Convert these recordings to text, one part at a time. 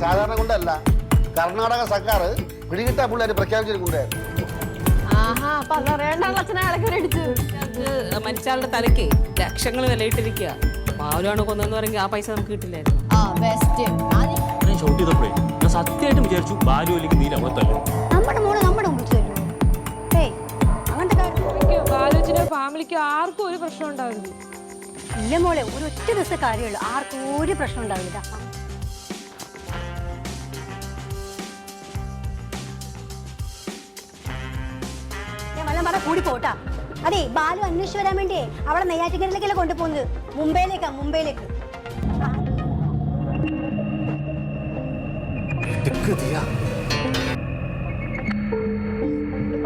സാധാരണ കൊണ്ടല്ല കർണാടക സർക്കാർ പിടികിട്ടാ പിള്ളേർ പ്രഖ്യാപിച്ചിരിക്കുകയായിരുന്നു മരിച്ചാളുടെ തലയ്ക്ക് ലക്ഷങ്ങൾ വിലയിട്ടിരിക്കുക പാവലാണ് കൊന്നെന്ന് പറയുമ്പോൾ ആ പൈസ നമുക്ക് കിട്ടില്ലായിരുന്നു. ഷോട്ട് ഞാൻ സത്യമായിട്ടും വിചാരിച്ചു ഭാര്യ നീ രമത്തല്ലേ നമ്മുടെ മോൾ നമ്മുടെ ഫാമിലിക്ക് ആർക്കും ഒരു പ്രശ്നം ഉണ്ടാവില്ല. ഇല്ല മോളെ ഒരു ഒറ്റ ദിവസത്തെ കാര്യമുള്ളൂ. ആർക്കും ഒരു പ്രശ്നം ഉണ്ടാവില്ല. ഞാൻ വല്ലതും പറഞ്ഞ കൂടി പോട്ടാ. അതെ ബാലു അന്വേഷിച്ച് വരാൻ വേണ്ടി അവളെ നെയ്യാറ്റിക്കരയിലേക്കല്ലേ കൊണ്ടുപോകുന്നത്? മുംബൈയിലേക്കാ മുംബൈയിലേക്ക്.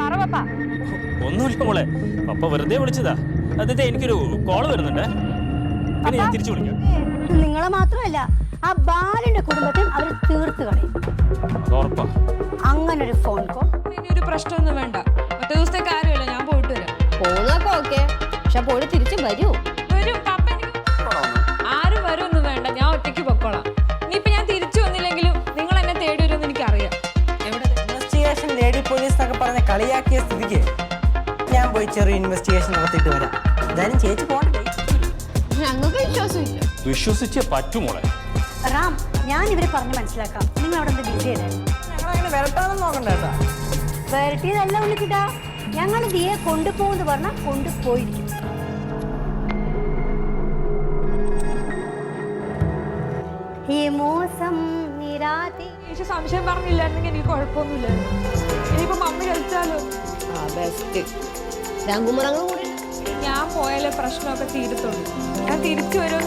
പറ പപ്പ. ഒന്നുമില്ല മോളെ. പപ്പ വെറുതെ വിളിച്ചതാ. അതിന്റെ എനിക്കൊരു കോൾ വരുന്നുണ്ടേ. പിന്നെ ഞാൻ തിരിച്ചു വിളിക്കാം. നിങ്ങളെ മാത്രമല്ല ആ ബാലന്റെ കുടുംബത്തെ അവർ തീർത്ത് കളയും. അങ്ങനെ ഒരു ഫോൺ കോൾ ഒരു പ്രശ്നമൊന്നും വേണ്ട. ഒറ്റ ദിവസത്തെ കാര്യമല്ല ഞാൻ പോയിട്ട് വരാം. പോകുന്നൊക്കെ ഓക്കെ. പക്ഷെ പോയി തിരിച്ചു വരൂ. വരും പപ്പ എനിക്ക് ആരും വരുമൊന്നും വേണ്ട. ഞാൻ ഒറ്റയ്ക്ക് പൊക്കോളാം. ഇനിയിപ്പോ ഞാൻ തിരിച്ചു വന്നില്ലെങ്കിലും നിങ്ങൾ എന്നെ തേടി വരുമെന്ന് എനിക്കറിയാം. ഇൻവെസ്റ്റിഗേഷൻ ലേഡി പോലീസ് എന്നൊക്കെ പറഞ്ഞ് കളിയാക്കിയ സ്ഥിതിക്ക് ഞാൻ പോയി ചെറിയ ഇൻവെസ്റ്റിഗേഷൻ നടത്തിയിട്ട് വരാം. എന്തായാലും ചേച്ചി പോകണ്ടേ ഞങ്ങൾക്ക് വിശ്വാസമില്ല. വിശ്വസിച്ചേ പറ്റുമോളെ റാം ഞാൻ ഇവരെ പറഞ്ഞ് മനസ്സിലാക്കാം. നിങ്ങൾ അവിടെ എന്ത് ബിസി ആയിരുന്നു ഞങ്ങളങ്ങനെ വരട്ടാണെന്ന് നോക്കണ്ട കേട്ടോ. വരട്ടിയതല്ല ഉണ്ണിക്കിട്ടാ ഞങ്ങൾ ദിയെ കൊണ്ടുപോകുന്നു പറഞ്ഞാൽ കൊണ്ടുപോയിരിക്കും. ഈ മോസം നിരാതി സംശയം പറഞ്ഞില്ലായിരുന്നെങ്കിൽ എനിക്ക് കുഴപ്പമൊന്നുമില്ലായിരുന്നു. ഇനിയിപ്പോ മമ്മി കളിച്ചാലോ? ആ ബെസ്റ്റ് കൂടി ഞാൻ പോയാലേ പ്രശ്നമൊക്കെ തീരത്തുള്ളൂ. ഞാൻ തിരിച്ചു വരും